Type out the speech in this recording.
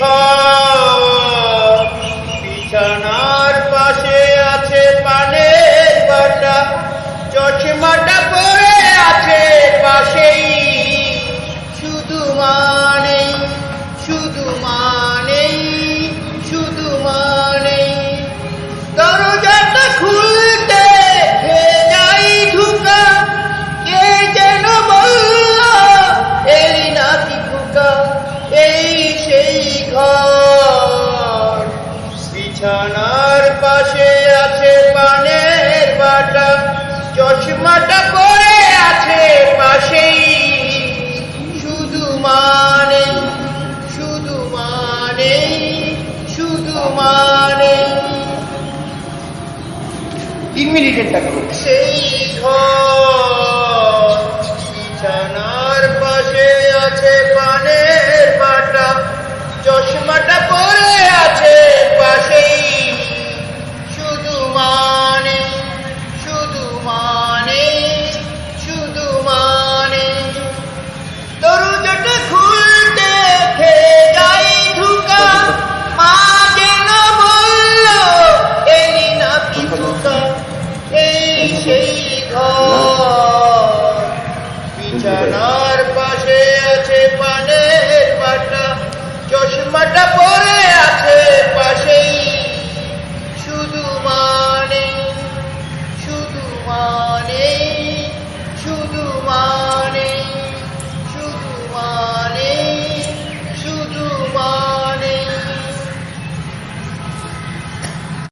ঘর ঘর। বিছানার পাশে আছে পানের বাটা, চশমাটা পরে আছে পাশেই। শুধু মানে শুধু মানে শুধু মানে। তিন মিনিটের টাকা। সেই ঘর। No.